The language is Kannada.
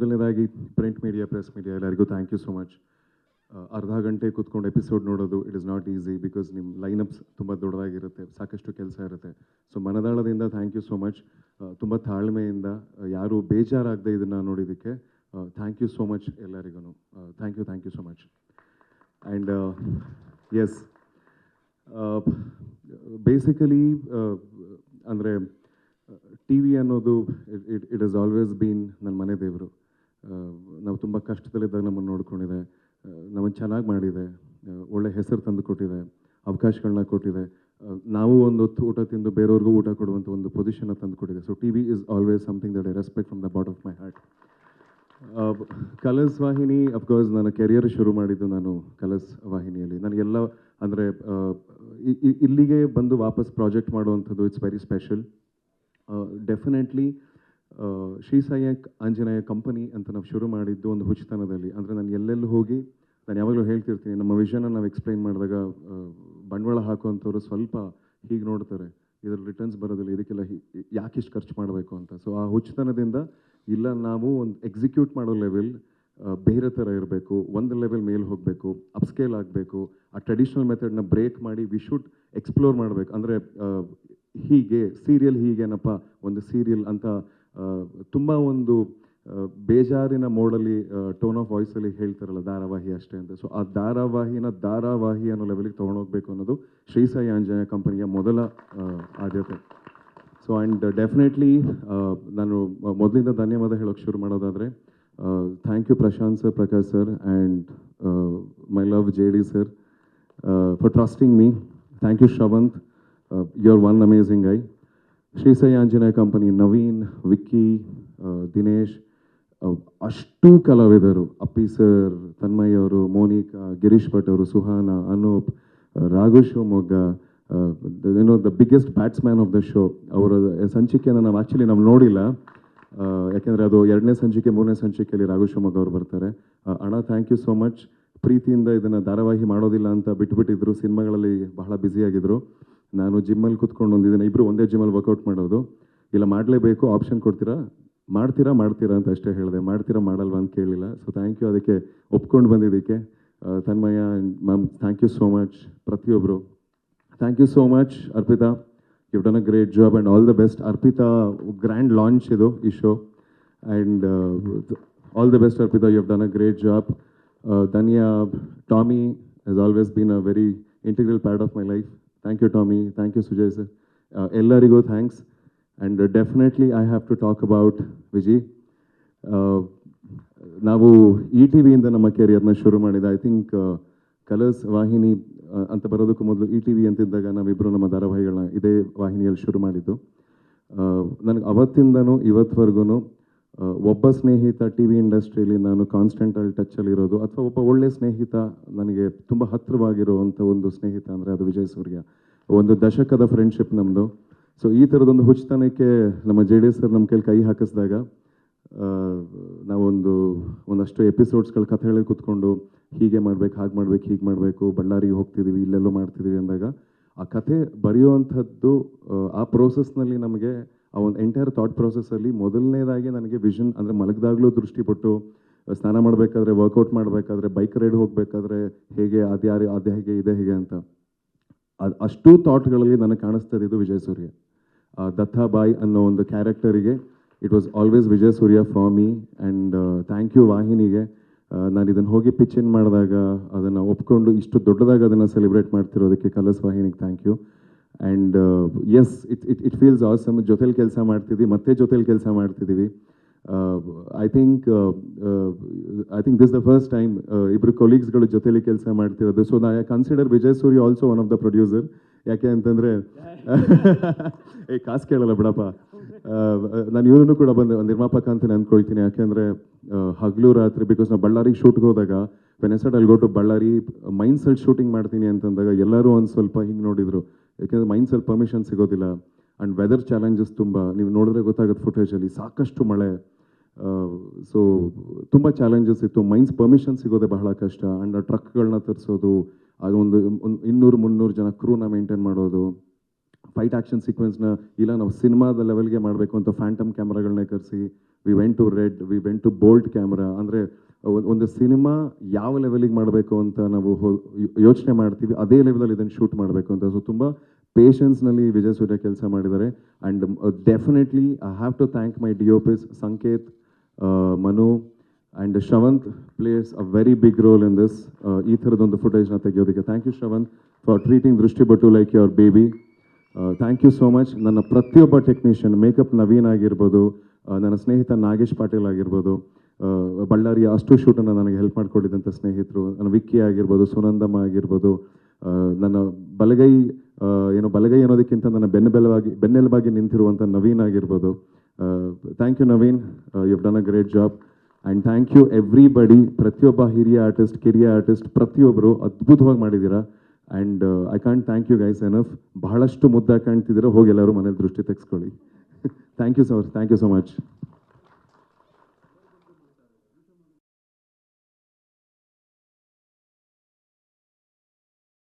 ಮೊದಲನೇದಾಗಿ ಪ್ರಿಂಟ್ ಮೀಡಿಯಾ ಪ್ರೆಸ್ ಮೀಡಿಯಾ ಎಲ್ಲರಿಗೂ ಥ್ಯಾಂಕ್ ಯು ಸೊ ಮಚ್ ಅರ್ಧ ಗಂಟೆ ಕೂತ್ಕೊಂಡು ಎಪಿಸೋಡ್ ನೋಡೋದು it is not easy because ನಿಮ್ಮ ಲೈನಪ್ಸ್ ತುಂಬ ದೊಡ್ಡದಾಗಿರುತ್ತೆ, ಸಾಕಷ್ಟು ಕೆಲಸ ಇರುತ್ತೆ. ಸೊ ಮನದಾಳದಿಂದ ಥ್ಯಾಂಕ್ ಯು ಸೊ ಮಚ್ ತುಂಬ ತಾಳ್ಮೆಯಿಂದ ಯಾರು ಬೇಜಾರಾಗದೆ ಇದನ್ನು ನೋಡಿದ್ದಕ್ಕೆ ಥ್ಯಾಂಕ್ ಯು ಸೋ ಮಚ್ ಎಲ್ಲರಿಗೂ thank you thank you so much and as basically ಅಂದರೆ ಟಿ ವಿ ಅನ್ನೋದು it it is always been ನನ್ನ ಮನೆ ದೇವರು. ನಾವು ತುಂಬ ಕಷ್ಟದಲ್ಲಿದ್ದಾಗ ನಮ್ಮನ್ನು ನೋಡ್ಕೊಂಡಿದೆ. ನಮ್ಮನ್ನು ಚೆನ್ನಾಗಿ ಮಾಡಿದೆ. ಒಳ್ಳೆ ಹೆಸರು ತಂದು ಕೊಟ್ಟಿದೆ. ಅವಕಾಶಗಳನ್ನ ಕೊಟ್ಟಿದೆ. ನಾವು ಒಂದು ಹೊತ್ತು ಊಟ ತಿಂದು ಬೇರೆಯವ್ರಿಗೂ ಊಟ ಕೊಡುವಂಥ ಒಂದು ಪೊಸಿಷನ್ನ ತಂದು ಕೊಟ್ಟಿದೆ. So T V is always something that I respect from the bottom of my heart colours ವಾಹಿನಿ ಅಫ್ಕೋರ್ಸ್ ನನ್ನ ಕೆರಿಯರ್ ಶುರು ಮಾಡಿದ್ದು ನಾನು ಕಲರ್ಸ್ ವಾಹಿನಿಯಲ್ಲಿ. ನನಗೆಲ್ಲ ಅಂದರೆ ಇಲ್ಲಿಗೆ ಬಂದು ವಾಪಸ್ ಪ್ರಾಜೆಕ್ಟ್ ಮಾಡುವಂಥದ್ದು it's very special definitely Shri Sai Anjaneya company ಅಂತ ನಾವು ಶುರು ಮಾಡಿದ್ದು ಒಂದು ಹುಚ್ಚುತನದಲ್ಲಿ. ಅಂದರೆ ನಾನು ಎಲ್ಲೆಲ್ಲಿ ಹೋಗಿ, ನಾನು ಯಾವಾಗಲೂ ಹೇಳ್ತಿರ್ತೀನಿ, ನಮ್ಮ ವಿಷನನ್ನು ನಾವು ಎಕ್ಸ್ಪ್ಲೈನ್ ಮಾಡಿದಾಗ ಬಂಡವಾಳ ಹಾಕುವಂಥವ್ರು ಸ್ವಲ್ಪ ಹೀಗೆ ನೋಡ್ತಾರೆ ಇದರ ರಿಟರ್ನ್ಸ್ ಬರೋದಿಲ್ಲ, ಇದಕ್ಕೆಲ್ಲ ಯಾಕೆ ಇಷ್ಟು ಖರ್ಚು ಮಾಡಬೇಕು ಅಂತ. ಸೊ ಆ ಹುಚ್ಚುತನದಿಂದ ಇಲ್ಲ, ನಾವು ಒಂದು ಎಕ್ಸಿಕ್ಯೂಟ್ ಮಾಡೋ ಲೆವೆಲ್ ಬೇರೆ ಥರ ಇರಬೇಕು, ಒಂದು ಲೆವೆಲ್ ಮೇಲೆ ಹೋಗಬೇಕು ಅಪ್ಸ್ಕೇಲ್ ಆಗಬೇಕು, ಆ ಟ್ರೆಡಿಷ್ನಲ್ ಮೆಥಡ್ನ ಬ್ರೇಕ್ ಮಾಡಿ ವಿ ಶುಡ್ ಎಕ್ಸ್ಪ್ಲೋರ್ ಮಾಡಬೇಕು. ಅಂದರೆ ಹೀಗೆ ಸೀರಿಯಲ್ ಹೀಗೇನಪ್ಪ, ಒಂದು ಸೀರಿಯಲ್ ಅಂತ ತುಂಬ ಒಂದು ಬೇಜಾರಿನ ಮೋಡಲ್ಲಿ ಟೋನ್ ಆಫ್ ವಾಯ್ಸಲ್ಲಿ ಹೇಳ್ತಾರಲ್ಲ, ಧಾರಾವಾಹಿ ಅಷ್ಟೇ ಅಂತ. ಸೊ ಆ ಧಾರಾವಾಹಿನ ಧಾರಾವಾಹಿ ಅನ್ನೋ ಲೆವೆಲಿಗೆ ತೊಗೊಂಡೋಗ್ಬೇಕು ಅನ್ನೋದು ಶ್ರೀ ಸಾಯಿ ಆಂಜನೇಯ ಕಂಪನಿಯ ಮೊದಲ ಆದ್ಯತೆ. ಸೊ ಆ್ಯಂಡ್ ಡೆಫಿನೆಟ್ಲಿ ನಾನು ಮೊದಲಿಂದ ಧನ್ಯವಾದ ಹೇಳೋಕ್ಕೆ ಶುರು ಮಾಡೋದಾದರೆ thank you Prashanth sir Prakash sir and my love J D sir for trusting me thank you Shravanth you are one amazing I Shri Sai Anjaneya company, Naveen, Vicky Dinesh ಅಷ್ಟು ಕಲಾವಿದರು. ಅಪ್ಪಿ ಸರ್ ತನ್ಮಯ್ಯ ಅವರು, ಮೋನಿಕಾ, ಗಿರೀಶ್ ಭಟ್ ಅವರು, ಸುಹಾನ, ಅನೂಪ್ ರಾಘು ಶಿವಮೊಗ್ಗ ಏನೋ the biggest batsman of the show ಅವರ ಸಂಚಿಕೆಯನ್ನು ನಾವು ಆ್ಯಕ್ಚುಲಿ ನಾವು ನೋಡಿಲ್ಲ. ಯಾಕೆಂದರೆ ಅದು ಎರಡನೇ ಸಂಚಿಕೆ, ಮೂರನೇ ಸಂಚಿಕೆಯಲ್ಲಿ ರಾಘು ಶಿವಮೊಗ್ಗ ಅವರು ಬರ್ತಾರೆ. ಅಣ್ಣ ಥ್ಯಾಂಕ್ ಯು ಸೋ ಮಚ್ ಪ್ರೀತಿಯಿಂದ ಇದನ್ನು ಧಾರಾವಾಹಿ ಮಾಡೋದಿಲ್ಲ ಅಂತ ಬಿಟ್ಬಿಟ್ಟಿದ್ರು. ಸಿನಿಮಾಗಳಲ್ಲಿ ಬಹಳ ಬ್ಯುಸಿಯಾಗಿದ್ದರು ನಾನು ಜಿಮ್ಮಲ್ಲಿ ಕುತ್ಕೊಂಡು ಒಂದಿದ್ದೀನಿ ಇಬ್ಬರು ಒಂದೇ ಜಿಮ್ಮಲ್ಲಿ ವರ್ಕೌಟ್ ಮಾಡೋದು. ಇಲ್ಲ, ಮಾಡಲೇಬೇಕು ಆಪ್ಷನ್ ಕೊಡ್ತೀರಾ? ಮಾಡ್ತೀರಾ ಮಾಡ್ತೀರಾ ಅಂತ ಅಷ್ಟೇ ಹೇಳಿದೆ. ಮಾಡ್ತೀರಾ, ಮಾಡಲ್ವಾ ಅಂತ ಕೇಳಿಲ್ಲ. ಸೊ ಥ್ಯಾಂಕ್ ಯು ಅದಕ್ಕೆ ಒಪ್ಕೊಂಡು ಬಂದಿದ್ದಕ್ಕೆ Tanmay and ma'am thank you so much ಪ್ರತಿಯೊಬ್ಬರು thank you so much Arpita. You done a great job and all the best Arpita grand launch ಇದು, ಈ show and all the best Arpita. You done a great job Dhanya Tommy has always been a very integral part of my life thank you Tommy thank you Sujay sir ಎಲ್ಲರಿಗೂ thanks and definitely I have to talk about Viji ನಾವು ಇ ಟಿ ವಿಯಿಂದ ನಮ್ಮ ಕೆರಿಯರ್ನ ಶುರು ಮಾಡಿದ ಐ ಥಿಂಕ್ ಕಲರ್ಸ್ ವಾಹಿನಿ ಆ, ಅಂತ ಬರೋದಕ್ಕೂ ಮೊದಲು ಇ ಟಿ ವಿ ಅಂತಿದ್ದಾಗ ನಾವಿಬ್ಬರು ನಮ್ಮ ಧಾರಾವಾಹಿಗಳನ್ನ ಇದೇ ವಾಹಿನಿಯಲ್ಲಿ ಶುರು ಮಾಡಿದ್ದು. ನನಗೆ ಅವತ್ತಿಂದನೂ ಇವತ್ತವರೆಗೂ ಒಬ್ಬ ಸ್ನೇಹಿತ ಟಿ ವಿ ಇಂಡಸ್ಟ್ರಿಯಲ್ಲಿ ನಾನು ಕಾನ್ಸ್ಟೆಂಟಲ್ಲಿ ಟಚ್ಚಲ್ಲಿರೋದು, ಅಥವಾ ಒಬ್ಬ ಒಳ್ಳೆ ಸ್ನೇಹಿತ ನನಗೆ ತುಂಬ ಹತ್ತಿರವಾಗಿರುವಂಥ ಒಂದು ಸ್ನೇಹಿತ ಅಂದರೆ ಅದು ವಿಜಯ್ ಸೂರ್ಯ. ಒಂದು ದಶಕದ ಫ್ರೆಂಡ್ಶಿಪ್ ನಮ್ಮದು ಸೊ ಈ ಥರದೊಂದು ಹುಚ್ಚತನಕ್ಕೆ ನಮ್ಮ ಜೆ ಡಿ ಎಸ್ ಸರ್ ನಮ್ಮ ಕೈಲಿ ಕೈ ಹಾಕಿಸಿದಾಗ ನಾವೊಂದು ಒಂದಷ್ಟು ಎಪಿಸೋಡ್ಸ್ಗಳ ಕಥೆ ಹೇಳಿ ಕೂತ್ಕೊಂಡು ಹೀಗೆ ಮಾಡ್ಬೇಕು, ಹಾಗೆ ಮಾಡ್ಬೇಕು, ಹೀಗೆ ಮಾಡಬೇಕು, ಬಳ್ಳಾರಿಗೆ ಹೋಗ್ತಿದ್ದೀವಿ ಇಲ್ಲೆಲ್ಲೋ ಮಾಡ್ತಿದ್ದೀವಿ ಅಂದಾಗ, ಆ ಕಥೆ ಬರೆಯುವಂಥದ್ದು, ಆ ಪ್ರೋಸೆಸ್ನಲ್ಲಿ ನಮಗೆ ಆ ಒಂದು ಎಂಟೈರ್ ಥಾಟ್ ಪ್ರೋಸೆಸ್ಸಲ್ಲಿ ಮೊದಲನೇದಾಗಿ ನನಗೆ ವಿಷನ್ ಅಂದರೆ ಮಲಗಿದಾಗಲೂ ದೃಷ್ಟಿಪಟ್ಟು ಸ್ನಾನ ಮಾಡಬೇಕಾದ್ರೆ ವರ್ಕೌಟ್ ಮಾಡಬೇಕಾದ್ರೆ ಬೈಕ್ ರೈಡ್ ಹೋಗಬೇಕಾದ್ರೆ ಹೇಗೆ ಅದ್ಯಾರು ಅದು ಹೇಗೆ, ಇದೆ ಹೇಗೆ ಅಂತ. ಅದು ಅಷ್ಟು ಥಾಟ್ಗಳಲ್ಲಿ ನನಗೆ ಕಾಣಿಸ್ತಾ ಇದು ವಿಜಯ್ ಸೂರ್ಯ. ದತ್ತಾಬಾಯ್ ಅನ್ನೋ ಒಂದು ಕ್ಯಾರೆಕ್ಟರಿಗೆ it was always Vijay Surya for me and thank you ವಾಹಿನಿಗೆ. ನಾನು ಇದನ್ನು ಹೋಗಿ ಪಿಚ್ ಇನ್ ಮಾಡಿದಾಗ ಅದನ್ನು ಒಪ್ಕೊಂಡು ಇಷ್ಟು ದೊಡ್ಡದಾಗ ಅದನ್ನು ಸೆಲೆಬ್ರೇಟ್ ಮಾಡ್ತಿರೋದಕ್ಕೆ ಕಲರ್ಸ್ ವಾಹಿನಿಗೆ thank you and yes it it it feels awesome ಜೊತೆಲಿ ಕೆಲಸ ಮಾಡ್ತಿದ್ದೀವಿ ಮತ್ತೆ ಜೊತೆಲಿ ಕೆಲಸ ಮಾಡ್ತಿದ್ದೀವಿ I think I think this the first time ಇಬ್ಬರು ಕೊಲೀಗ್ಸ್ಗಳು ಜೊತೆಲಿ ಕೆಲಸ ಮಾಡ್ತಿರೋದು. ಸೊ ನಾ consider Vijay Suri also one of the producer ಯಾಕೆ ಅಂತಂದರೆ, ಏ, ಕಾಸು ಕೇಳಲ್ಲ ಬಿಡಪ್ಪ. ನಾನು ಇವನು ಕೂಡ ಬಂದು ನಿರ್ಮಾಪಕ ಅಂತ ಅಂದ್ಕೊಳ್ತೀನಿ ಯಾಕೆಂದರೆ ಹಗಲು ರಾತ್ರಿ ಬಿಕಾಸ್ ನಾವು ಬಳ್ಳಾರಿಗೆ ಶೂಟ್ಗೆ ಹೋದಾಗ ವೆನೆಸಡ್ ಅಲ್ಲಿ ಟು ಬಳ್ಳಾರಿ, ಮೈನ್ಸಲ್ಲಿ ಶೂಟಿಂಗ್ ಮಾಡ್ತೀನಿ ಅಂತಂದಾಗ ಎಲ್ಲರೂ ಒಂದು ಸ್ವಲ್ಪ ಹಿಂಗೆ ನೋಡಿದರು. ಯಾಕೆಂದರೆ ಮೈನ್ಸಲ್ಲಿ ಪರ್ಮಿಷನ್ ಸಿಗೋದಿಲ್ಲ. ಆ್ಯಂಡ್ ವೆದರ್ ಚಾಲೆಂಜಸ್ ತುಂಬ, ನೀವು ನೋಡಿದ್ರೆ ಗೊತ್ತಾಗುತ್ತೆ ಫುಟೇಜಲ್ಲಿ ಸಾಕಷ್ಟು ಮಳೆ. ಸೊ ತುಂಬ ಚಾಲೆಂಜಸ್ ಇತ್ತು. ಮೈನ್ಸ್ ಪರ್ಮಿಷನ್ ಸಿಗೋದೇ ಬಹಳ ಕಷ್ಟ. ಆ್ಯಂಡ್ ಟ್ರಕ್ಗಳನ್ನ ತರಿಸೋದು ಅದೊಂದು ಒಂದು ಇನ್ನೂರು ಮುನ್ನೂರು ಜನ ಕ್ರೂನ ಮೇಂಟೈನ್ ಮಾಡೋದು. ಫೈಟ್ ಆ್ಯಕ್ಷನ್ ಸೀಕ್ವೆನ್ಸ್ನ ಇಲ್ಲ ನಾವು ಸಿನಿಮಾದ ಲೆವೆಲ್ಗೆ ಮಾಡಬೇಕು ಅಂತ ಫ್ಯಾಂಟಮ್ ಕ್ಯಾಮ್ರಾಗಳನ್ನ ಕರೆಸಿ we went to Red we went to Bolt camera ಅಂದರೆ ಒಂದು ಸಿನಿಮಾ ಯಾವ ಲೆವೆಲಿಗೆ ಮಾಡಬೇಕು ಅಂತ ನಾವು ಯೋಚನೆ ಮಾಡ್ತೀವಿ, ಅದೇ ಲೆವೆಲಲ್ಲಿ ಇದನ್ನು ಶೂಟ್ ಮಾಡಬೇಕು ಅಂತ. ಸೊ ತುಂಬ ಪೇಷನ್ಸ್ನಲ್ಲಿ ವಿಜಯ್ ಸೂರ್ಯ ಕೆಲಸ ಮಾಡಿದ್ದಾರೆ. And definitely I have to thank my D Ps Sanketh Manu and Shravanth plays a very big role in this ಈ ಥರದೊಂದು ಫುಟೇಜ್ನ ತೆಗೆಯೋದಕ್ಕೆ. Thank you Shravanth for treating Drishti but like your baby thank you so much ನನ್ನ ಪ್ರತಿಯೊಬ್ಬ ಟೆಕ್ನಿಷಿಯನ್ ಮೇಕಪ್ ನವೀನ್ ಆಗಿರ್ಬೋದು ನನ್ನ ಸ್ನೇಹಿತ ನಾಗೇಶ್ ಪಾಟೀಲ್ ಆಗಿರ್ಬೋದು ಬಳ್ಳಾರಿಯ ಅಷ್ಟು ಶೂಟನ್ನು ನನಗೆ ಹೆಲ್ಪ್ ಮಾಡಿಕೊಟ್ಟಿದ್ದಂಥ ಸ್ನೇಹಿತರು, ನನ್ನ ವಿಕ್ಕಿ ಆಗಿರ್ಬೋದು, ಸುನಂದಮ್ಮ ಆಗಿರ್ಬೋದು ನನ್ನ ಬಲಗೈ ಏನು ಬಲಗೈ ಅನ್ನೋದಕ್ಕಿಂತ ನನ್ನ ಬೆನ್ನೆಬೆಲವಾಗಿ ಬೆನ್ನೆಲುಬಾಗಿ ನಿಂತಿರುವಂಥ ನವೀನ್ ಆಗಿರ್ಬೋದು. Thank you Naveen. You done a great job and thank you everybody ಪ್ರತಿಯೊಬ್ಬ ಹಿರಿಯ ಆರ್ಟಿಸ್ಟ್ ಕಿರಿಯ ಆರ್ಟಿಸ್ಟ್ ಪ್ರತಿಯೊಬ್ಬರು ಅದ್ಭುತವಾಗಿ ಮಾಡಿದ್ದೀರಾ. And I can't thank you guys enough ಬಹಳಷ್ಟು ಮುದ್ದೆ ಕಾಣ್ತಿದ್ದೀರ ಹೋಗಿ ಎಲ್ಲರೂ ಮನೇಲಿ ದೃಷ್ಟಿ ತೆಗೆಸ್ಕೊಳ್ಳಿ. Thank you so thank you so much